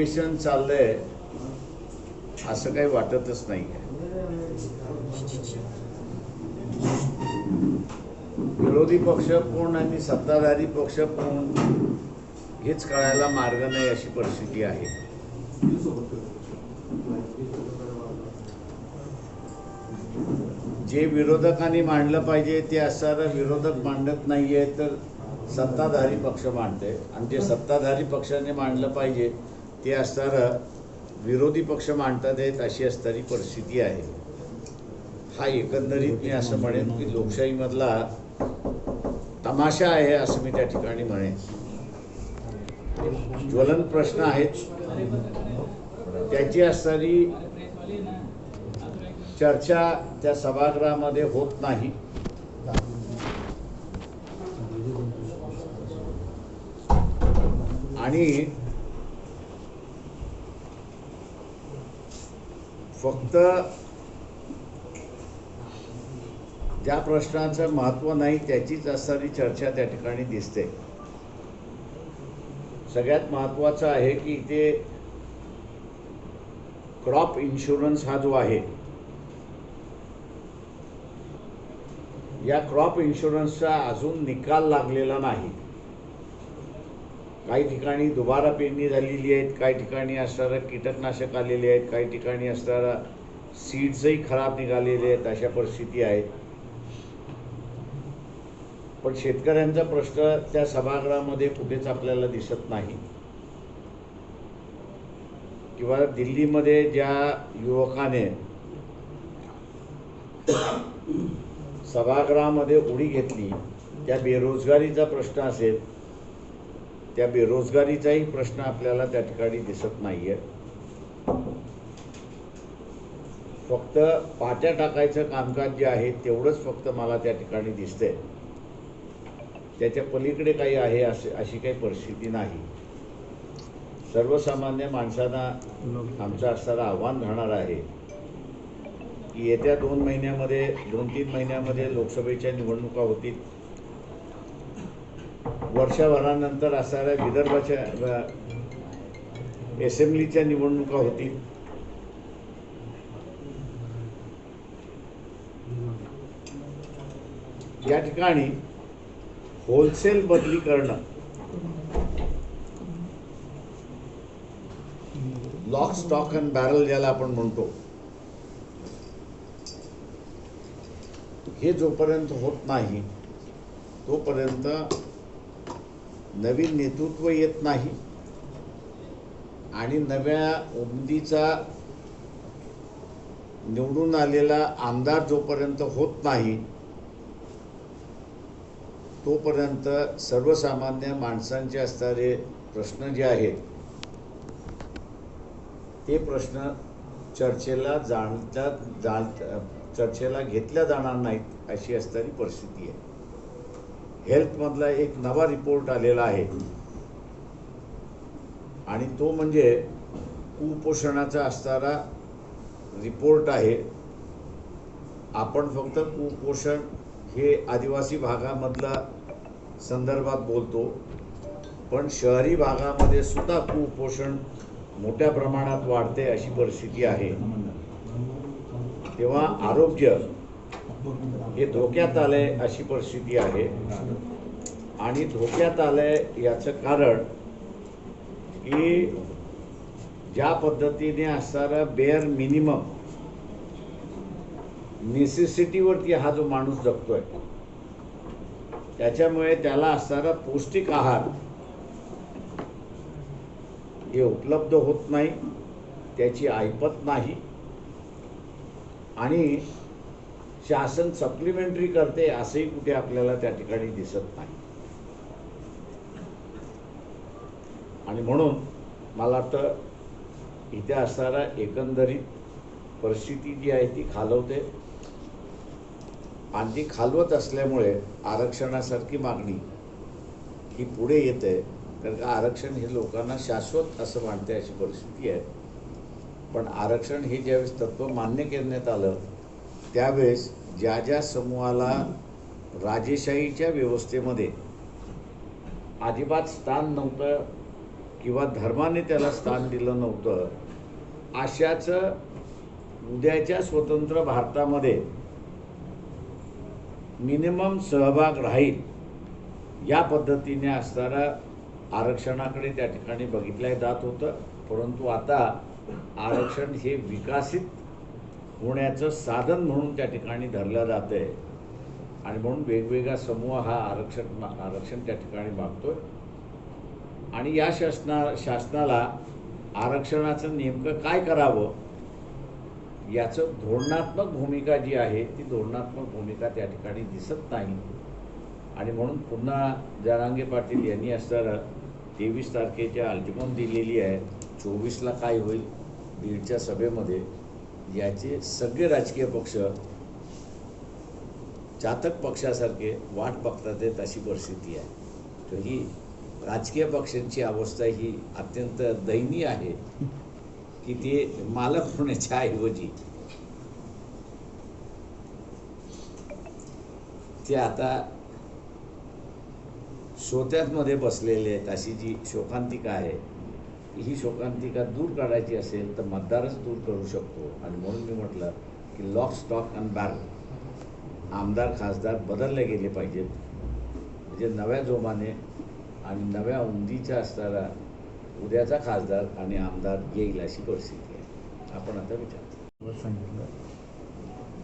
Equation चाललंय असं काही वाटतच नाही विरोधी पक्ष कोण आणि सत्ताधारी पक्ष कोण हेच कळायला मार्ग नाही अशी परिस्थिती आहे. जे विरोधकांनी मांडलं पाहिजे ते असणारं विरोधक मांडत नाहीये तर सत्ताधारी पक्ष मांडते आणि जे सत्ताधारी पक्षाने मांडलं पाहिजे ते असणारं विरोधी पक्ष मांडतात आहेत अशी असणारी परिस्थिती आहे. हा एकंदरीत मी असं म्हणेन की लोकशाहीमधला तमाशा आहे असं मी त्या ठिकाणी म्हणेन. ज्वलन प्रश्न आहेत. त्याची असणारी चर्चा त्या सभागृहामध्ये होत नाही. आणि फक्त ज्या प्रश्नाचं महत्त्व नाही त्याचीच असणारी चर्चा त्या ठिकाणी दिसते. सगळ्यात महत्त्वाचं आहे की इथे क्रॉप इन्शुरन्स हा जो आहे या क्रॉप इन्शुरन्सचा अजून निकाल लागलेला नाही. काही ठिकाणी दुबारा पेरणी झालेली आहेत काही ठिकाणी असणारं कीटकनाशक आलेले आहेत काही ठिकाणी असणारा सीड्सही खराब निघालेले आहेत अशा परिस्थिती आहेत. पण शेतकऱ्यांचा प्रश्न त्या सभागृहामध्ये कुठेच आपल्याला दिसत नाही. किंवा दिल्लीमध्ये ज्या युवकाने सभागृहामध्ये उडी घेतली त्या बेरोजगारीचा प्रश्न असेल त्या बेरोजगारीचाही प्रश्न आपल्याला त्या ठिकाणी दिसत नाहीये. फक्त पाट्या टाकायचं कामकाज जे आहे तेवढंच फक्त मला त्या ठिकाणी दिसतंय. त्याच्या पलीकडे काही आहे असे अशी काही परिस्थिती नाही. सर्वसामान्य माणसांना आमचं असणारं आव्हान राहणार आहे की येत्या दोन महिन्यामध्ये दोन तीन महिन्यामध्ये लोकसभेच्या निवडणुका होतील. वर्षभरानंतर असणाऱ्या विदर्भाच्या असेंब्लीच्या निवडणुका होतील. या ठिकाणी होलसेल बदली करणं लॉक स्टॉक अँड बॅरल ज्याला आपण म्हणतो हे जोपर्यंत होत नाही तोपर्यंत नवीन नेतृत्व येत नाही आणि नव्या उमदीचा निवडून आलेला आमदार जोपर्यंत होत नाही तोपर्यंत सर्वसामान्य माणसांचे असणारे प्रश्न जे आहेत ते प्रश्न चर्चेला जाणता जाण चर्चेला घेतल्या जाणार नाहीत अशी असणारी परिस्थिती आहे. हेल्थमधला एक नवा रिपोर्ट आलेला आहे. आणि तो म्हणजे कुपोषणाचा असणारा रिपोर्ट आहे. आपण फक्त कुपोषण हे आदिवासी भागामधला संदर्भात बोलतो. पण शहरी भागामध्ये सुद्धा कुपोषण मोठ्या प्रमाणात वाढते अशी परिस्थिती आहे. तेव्हा आरोग्य हे धोक्यात आलंय अशी परिस्थिती आहे. आणि धोक्यात आलंय याचं कारण की ज्या पद्धतीने असणारं बेअर मिनिमम नेसेसिटीवरती हा जो माणूस जगतोय त्याच्यामुळे त्याला असणारा पौष्टिक आहार हे उपलब्ध होत नाही त्याची ऐपत नाही. आणि शासन सप्लिमेंटरी करते असंही कुठे आपल्याला त्या ठिकाणी दिसत नाही. आणि म्हणून मला वाटतं इथे असणारा एकंदरीत परिस्थिती जी आहे ती खालवते. आणि ती खालवत असल्यामुळे आरक्षणासारखी मागणी ही पुढे येते कारण का आरक्षण हे लोकांना शाश्वत असं मानते अशी परिस्थिती आहे. पण आरक्षण हे ज्यावेळेस तत्त्व मान्य करण्यात आलं त्यावेळेस ज्या ज्या समूहाला राजेशाहीच्या व्यवस्थेमध्ये अजिबात स्थान नव्हतं किंवा धर्माने त्याला स्थान दिलं नव्हतं अशाचं उद्याच्या स्वतंत्र भारतामध्ये मिनिमम सहभाग राहील या पद्धतीने असणारा आरक्षणाकडे त्या ठिकाणी बघितलं जात होतं परंतु आता आरक्षण हे विकसित होण्याचं साधन म्हणून त्या ठिकाणी धरलं जातं आहे आणि म्हणून वेगवेगळा समूह हा आरक्षण आरक्षण त्या ठिकाणी मागतोय. आणि या शासना शासनाला आरक्षणाचं नेमकं काय करावं याचं धोरणात्मक भूमिका जी आहे ती धोरणात्मक भूमिका त्या ठिकाणी दिसत नाही. आणि म्हणून पुन्हा जरांगे पाटील यांनी असताना तेवीस तारखेच्या अल्टिमम दिलेली आहे. चोवीसला काय होईल? बीडच्या सभेमध्ये याचे सगळे राजकीय पक्ष चातक पक्षासारखे वाट बघतात आहेत अशी परिस्थिती आहे. तर ही राजकीय पक्षांची अवस्था ही अत्यंत दयनीय आहे की ते मालक होण्याच्या ऐवजी ते आता श्रोत्यांमध्ये बसलेले आहेत अशी जी शोकांतिका आहे ही शोकांतिका दूर काढायची असेल तर मतदारच दूर करू शकतो. आणि म्हणून मी म्हटलं की लॉक स्टॉक अँड बॅरल आमदार खासदार बदलले गेले पाहिजेत. म्हणजे नव्या जोमाने आणि नव्या उंदीच्या असणारा उद्याचा खासदार आणि आमदार येईल अशी परिस्थिती आहे. आपण आता विचार सांगितलं.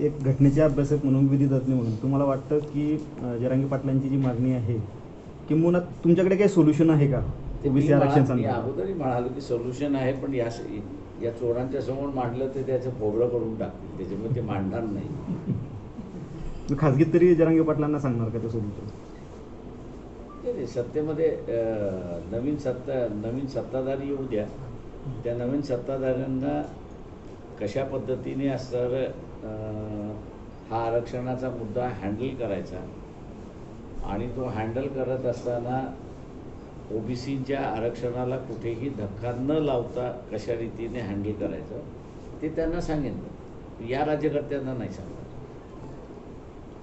एक घटनेचे अभ्यासक म्हणून विधितज्ञ म्हणून तुम्हाला वाटतं की जरांगी पाटलांची जी मागणी आहे किंवा तुमच्याकडे काही सोल्युशन आहे का? ते आरक्षण अगोदरही म्हणालो की सोल्युशन आहे पण या या चोरांच्या समोर मांडलं तर त्याचं फोबडं करून टाकतील. त्याच्यामुळे ते मांडणार नाही. खासगीत तरी जरांगे पाटलांना सांगणार का ते सोल्युशन ते सत्तेमध्ये नवीन सत्ता नवीन सत्ताधारी येऊ द्या. त्या नवीन सत्ताधाऱ्यांना कशा पद्धतीने असणार हा आरक्षणाचा मुद्दा हँडल करायचा आणि तो हँडल करत असताना ओबीसीच्या आरक्षणाला कुठेही धक्का न लावता कशा रीतीने हँडल करायचं ते त्यांना सांगेन या राज्यकर्त्यांना नाही सांगणार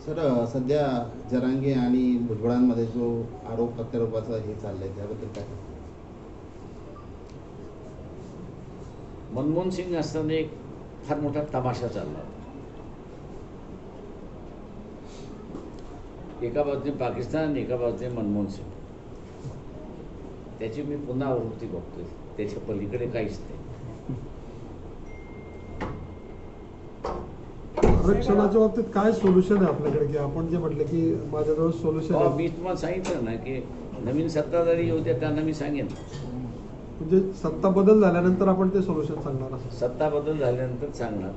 सर सध्या जरांगे आणि भुजबळांमध्ये जो आरोप प्रत्यारोपाचं हे चाललंय त्याबद्दल काय मनमोहन सिंग असताना एक फार मोठा तमाशा चालला होता. एका बाजूने पाकिस्तान आणि एका बाजूने मनमोहन सिंग. त्याची मी पुन्हा आवृत्ती बघतोय. त्याच्या पलीकडे काहीच नाही. आरक्षणाच्या बाबतीत काय सोल्युशन आहे आपल्याकडे? की आपण जे म्हटलं की माझ्याजवळ सोल्युशन मी तुम्हाला सांगितलं ना की नवीन सत्ताधारी द्या त्यांना मी सांगेन. म्हणजे सत्ता बदल झाल्यानंतर आपण ते सोल्युशन सांगणार सत्ता बदल झाल्यानंतर सांगणार.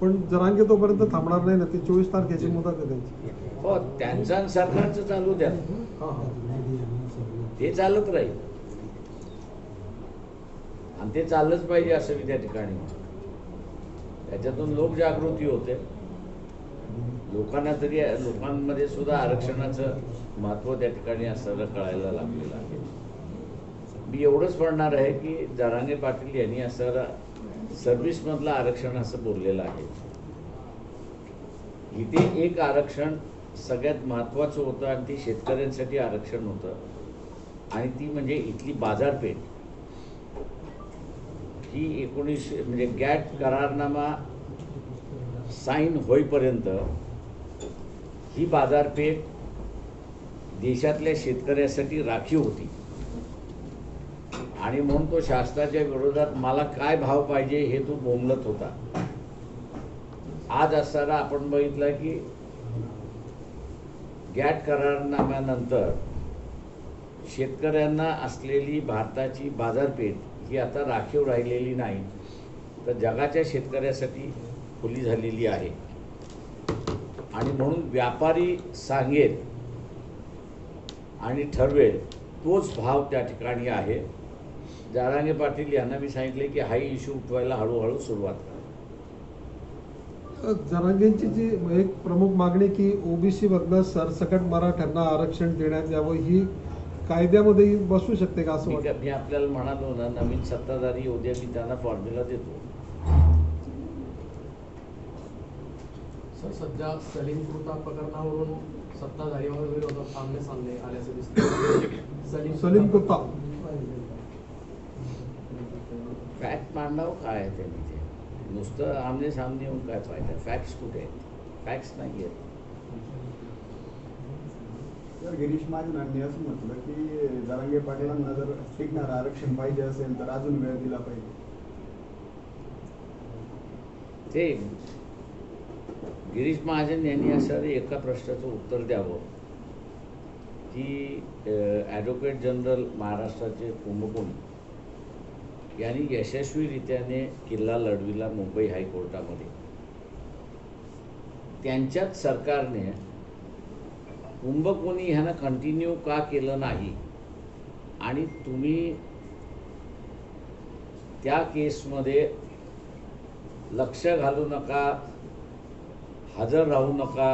पण जरांगे तोपर्यंत थांबणार नाही ना? ती चोवीस तारखेची मुदत आहे त्यांची. हो त्यांचं सरकारचं चालू द्या. हा हा. ते चालत राहील. आणि ते चाललंच पाहिजे असं मी त्या ठिकाणी त्याच्यातून लोकजागृती होते. लोकांना तरी लोकांमध्ये सुद्धा आरक्षणाचं महत्त्व त्या ठिकाणी असताना कळायला लागलेलं आहे. मी एवढंच म्हणणार आहे की जरांगे पाटील यांनी असणारा सर्व्हिसमधलं आरक्षण असं बोललेलं आहे. इथे एक आरक्षण सगळ्यात महत्त्वाचं होतं आणि ते शेतकऱ्यांसाठी आरक्षण होतं. आणि ती म्हणजे इथली बाजारपेठ. ही एकोणीसशे म्हणजे गॅट करारनामा साईन होईपर्यंत ही बाजारपेठ देशातल्या शेतकऱ्यासाठी राखीव होती. आणि म्हणून तो शासनाच्या विरोधात मला काय भाव पाहिजे हे तो बोंबलत होता. आज असताना आपण बघितलं की गॅट करारनाम्यानंतर शेतकऱ्यांना असलेली भारताची बाजारपेठ ही आता राखीव राहिलेली नाही तर जगाच्या शेतकऱ्यासाठी खुली झालेली आहे. आणि म्हणून व्यापारी सांगेल आणि ठरवेल तोच भाव त्या ठिकाणी आहे. जारांगे पाटील यांना मी सांगितले की हाही इश्यू उठवायला हळूहळू सुरुवात करा. जरांगेंची जी एक प्रमुख मागणी की ओबीसी वर्ग सरसकट मराठ्यांना आरक्षण देण्यात यावं ही कायद्यामध्ये बसू शकते का असं मी वाटतं? का- मी आपल्याला म्हणालो ना नवीन सत्ताधारी उद्या मी त्यांना फॉर्म्युला देतो. सर सध्या सलीम कृता प्रकरणावरून सत्ताधारी व विरोधक आमने सामने आल्याचे दिसते सलीम सलीम कुत्ता फॅक्ट मांडावं काय आहे त्यांनी ते? नुसतं आमने सामने येऊन काय फायदा? फॅक्ट्स कुठे आहेत? फॅक्ट्स नाही आहेत तर गिरीश महाजनांनी असं म्हटलं की जरांगे पाटलांना जर टिकणार आरक्षण पाहिजे असेल तर अजून वेळ दिला पाहिजे. ते गिरीश महाजन यांनी असं एका प्रश्नाचं उत्तर द्यावं. की ॲडव्होकेट जनरल महाराष्ट्राचे कुंभकोण यांनी यशस्वीरित्याने किल्ला लढविला मुंबई हायकोर्टामध्ये. त्यांच्याच सरकारने कुंभकोणी ह्यानं कंटिन्यू का केलं नाही? आणि तुम्ही त्या केसमध्ये लक्ष घालू नका हजर राहू नका.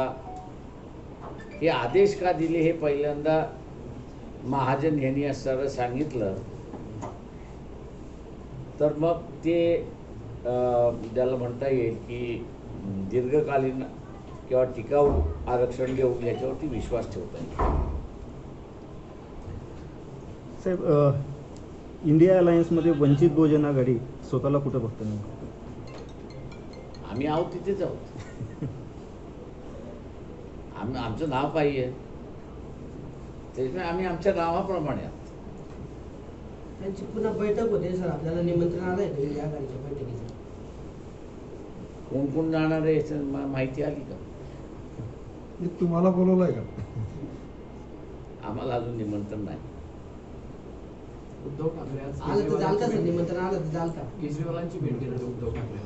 हे आदेश का दिले हे पहिल्यांदा महाजन यांनी असं सांगितलं. तर मग ते ज्याला म्हणता येईल की दीर्घकालीन किंवा टिकाऊ आरक्षण घेऊन याच्यावरती विश्वास ठेवता येईल. साहेब अ, इंडिया अलायन्समध्ये वंचित बहुजन आघाडी स्वतःला कुठं बघतं आम्ही आहोत तिथेच आहोत. आम्ही आमचं नाव काही आहे त्याच्यामुळे आम्ही आमच्या नावाप्रमाणे आहोत. त्यांची पुन्हा बैठक होते सर. आपल्याला निमंत्रण इंडिया आघाडीच्या बैठकीचं? कोण कोण जाणार आहे माहिती आली का? हे तुम्हाला बोलवलंय का? आम्हाला अजून निमंत्रण नाही. उद्धव ठाकरे आज आलं तर चालतं सर केजरीवालांची निमंत्रण आलं तर चालतं भेट- केजरीवालांची भेट घेणार आहे उद्धव ठाकरे.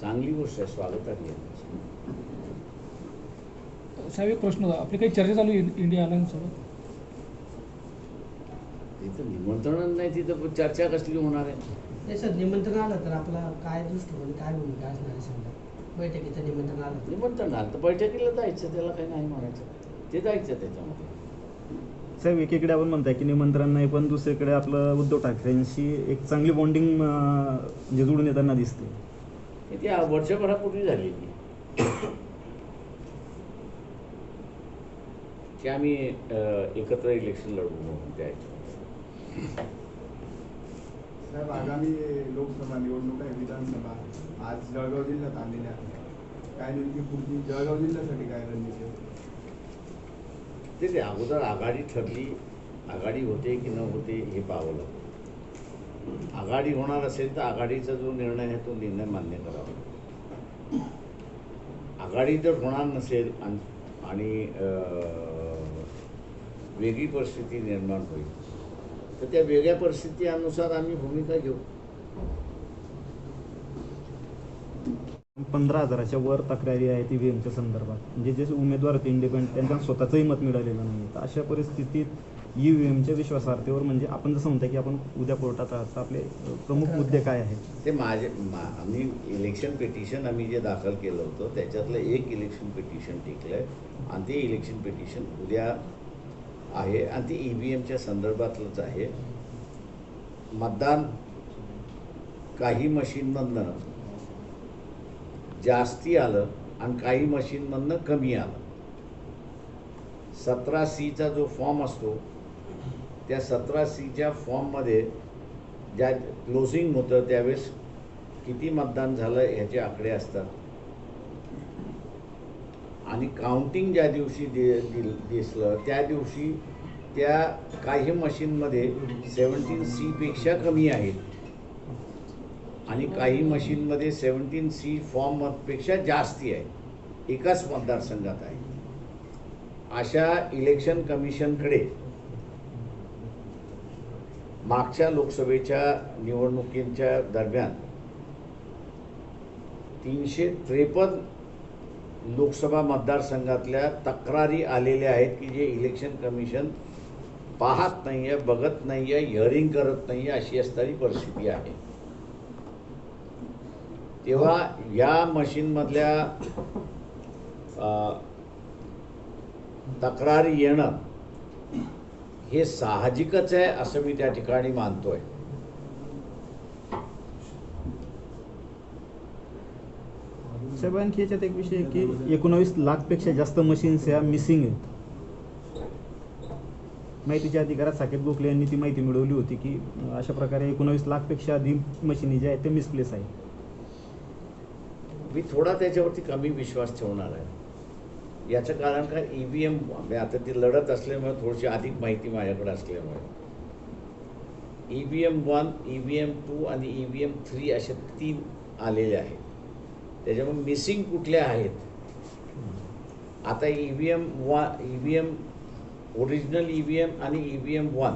चांगली गोष्ट आहे स्वागताची आहे साहेब एक प्रश्न होता. आपली काही चर्चा चालू आहे इंडिया अलायन्स सोबत तिथं निमंत्रण नाही तिथं चर्चा कसली होणार आहे? नाही सर निमंत्रण आलं तर आपला काय दृष्टिकोन काय भूमिका असणार आहे समजा? बैठकीचं निमंत्रण आलं तर. निमंत्रण आलं तर बैठकीला जायचं त्याला काही नाही म्हणायचं. ते जायचं त्याच्यामध्ये. साहेब एकीकडे आपण म्हणताय की निमंत्रण नाही पण दुसरीकडे आपलं उद्धव ठाकरेंशी एक चांगली बॉन्डिंग म्हणजे जुळून येताना दिसते. हे ती वर्षभरापूर्वी झालेली की आम्ही अं, एकत्र इलेक्शन लढू म्हणून त्या ह्याच्यामध्ये. साहेब आगामी लोकसभा निवडणूक आहे विधानसभा. आज जळगाव जिल्ह्यात आलेल्या आहेत काय नेमकी पुढची जळगाव जिल्ह्यासाठी काय रणनीती आहे? ते ते अगोदर आघाडी ठरली आघाडी होते की न होते हे पाहावं लागतं आघाडी होणार असेल तर आघाडीचा जो निर्णय आहे तो निर्णय मान्य करावा. आघाडी जर होणार नसेल आणि- आणि वेगळी परिस्थिती निर्माण होईल तर त्या वेगळ्या परिस्थितीनुसार आम्ही भूमिका घेऊ. पंधरा हजाराच्या वर तक्रारी आहेत ईव्हीएमच्या संदर्भात. म्हणजे जे उमेदवार होते इंडिपेंडंट त्यांना स्वतःचंही मत मिळालेलं नाही तर अशा परिस्थितीत ईव्हीएमच्या विश्वासार्हतेवर म्हणजे आपण जसं म्हणता की आपण उद्या कोर्टात आहात तर आपले प्रमुख मुद्दे काय आहेत? ते माझे मा आम्ही इलेक्शन पिटिशन आम्ही जे दाखल केलं होतं त्याच्यातलं एक इलेक्शन पिटिशन टिकलं आहे आणि ते इलेक्शन पिटिशन उद्या आहे आणि ती ई व्ही एमच्या संदर्भातलंच आहे. मतदान काही मशीनमधनं जास्ती आलं आणि काही मशीनमधनं कमी आलं. सतरा सीचा जो फॉर्म असतो त्या सतरा सीच्या फॉर्ममध्ये ज्या क्लोजिंग होतं त्यावेळेस किती मतदान झालं ह्याचे आकडे असतात. आणि काउंटिंग ज्या दिवशी दि दिल- दिसलं त्या दिवशी त्या काही मशीनमध्ये सेवन्टीन सीपेक्षा कमी आहेत. आणि काही मशीनमध्ये सेवन्टीन सी फॉर्मपेक्षा जास्ती आहे. एकाच मतदारसंघात आहे. अशा इलेक्शन कमिशनकडे मागच्या लोकसभेच्या निवडणुकींच्या दरम्यान तीनशे त्रेपन्न लोकसभा मतदारसंघातल्या तक्रारी आलेल्या आहेत की जे इलेक्शन कमिशन पाहत नाही आहे बघत नाही आहे हिअरिंग करत नाही आहे अशी असणारी परिस्थिती आहे. तेव्हा या मशीनमधल्या तक्रारी येणं हे साहजिकच आहे असं मी त्या ठिकाणी मानतोय. साहेब आणखी याच्यात एक विषय आहे की एकोणावीस लाखपेक्षा जास्त मशीन्स या मिसिंग आहेत. माहितीच्या अधिकारात साकेत गोखले यांनी ती माहिती मिळवली होती की अशा प्रकारे एकोणावीस लाखपेक्षा अधिक मशिनी ज्या आहेत ते मिसप्लेस आहेत. मी थोडा त्याच्यावरती कमी विश्वास ठेवणार आहे. याचं कारण काय? ई व्ही एम आता ती लढत असल्यामुळे थोडीशी अधिक माहिती माझ्याकडे असल्यामुळे. E V M one E V M two आणि ई व्ही एम थ्री असे तीन आलेले आहेत. त्याच्यामुळे मिसिंग कुठल्या आहेत? आता ई व्ही एम वा E V M original E V M आणि ई व्ही एम वन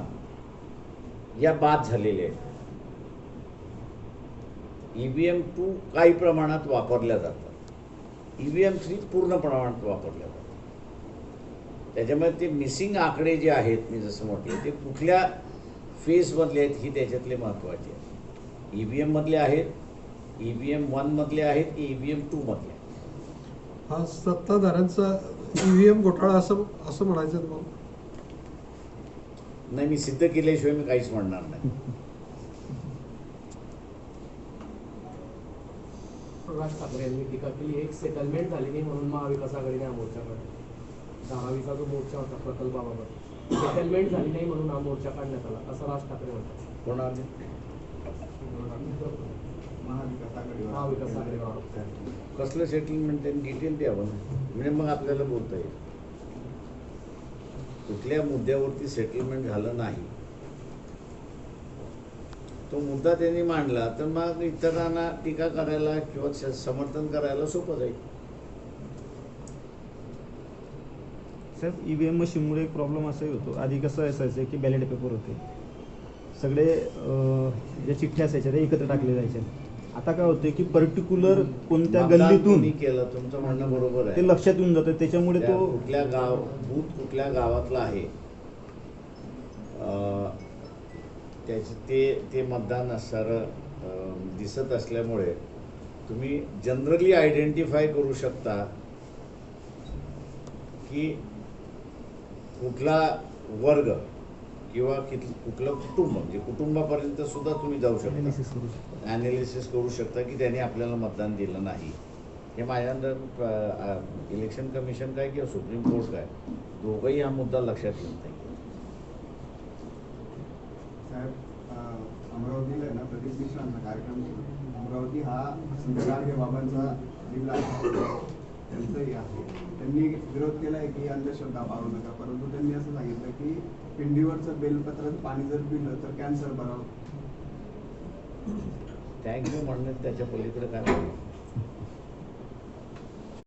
या बाद झालेल्या आहेत. ई व्ही एम टू काही प्रमाणात वापरल्या जातात. ई व्ही एम थ्री पूर्ण प्रमाणात वापरल्या जातात. त्याच्यामुळे ते मिसिंग आकडे जे आहेत मी जसं म्हटलं ते कुठल्या फेजमधले आहेत ही त्याच्यातले महत्त्वाचे आहेत. ई व्ही एममधले आहेत ई व्ही एम वनमधले आहेत की ई व्ही एम टूमधले आहेत. हा सत्ताधाऱ्यांचा ईव्हीएम घोटाळा असं असं म्हणायचं तुम्हाला? नाही मी सिद्ध केल्याशिवाय मी काहीच म्हणणार नाही. राज ठाकरे यांनी टीका केली एक सेटलमेंट झाली नाही म्हणून महाविकास आघाडीने हा मोर्चा काढला. धारावीचा जो मोर्चा होता प्रकल्पाबाबत सेटलमेंट झाली नाही म्हणून हा मोर्चा काढण्यात आला असं राज ठाकरे म्हणतात. कोणाने? महाविकास आघाडीवर. कसलं सेटलमेंट त्यांनी डिटेल द्यावं ना म्हणजे मग आपल्याला बोलता येईल कुठल्या मुद्द्यावरती सेटलमेंट झालं नाही. तो मुद्दा त्यांनी मांडला तर मग इतरांना टीका करायला किंवा समर्थन करायला सोपं जाईल. साहेब ई व्ही एम मशीनमुळे एक प्रॉब्लेम असाही होतो. आधी कसं असायचं की बॅलेट पेपर होते. सगळे ज्या चिठ्ठ्या असायच्या त्या एकत्र टाकल्या जायच्या. आता काय होतं की पर्टिक्युलर कोणत्या गल्लीतून केलं तुमचं म्हणणं बरोबर ते आहे लक्षात येऊन जातं त्याच्यामुळे त्या तो कुठल्या गाव बूथ कुठल्या गावातला आहे? अं, त्याचे ते ते मतदान असणारं दिसत असल्यामुळे तुम्ही जनरली आयडेंटिफाय करू शकता की कुठला वर्ग किंवा कित कुठलं कुटुंब म्हणजे कुटुंबापर्यंत सुद्धा तुम्ही जाऊ शकतो. ॲनालिसिस करू शकता की त्यांनी आपल्याला मतदान दिलं नाही. हे माझ्या अंदर इलेक्शन कमिशन काय किंवा सुप्रीम कोर्ट काय दोघंही हा मुद्दा लक्षात घेत नाही साहेब अमरावतीला आहे ना प्रदीप मिश्रांचा कार्यक्रम अमरावती हा संत बाबांचा जिल्हा त्यांचंही आहे. त्यांनी विरोध केला आहे की अंधश्रद्धा पाळू नका. परंतु त्यांनी असं सांगितलं की पिंडीवरचं बेलपत्राचं पाणी जर पिलं तर कॅन्सर बरं थँक्यू म्हणणं त्याच्या पलीकडे काय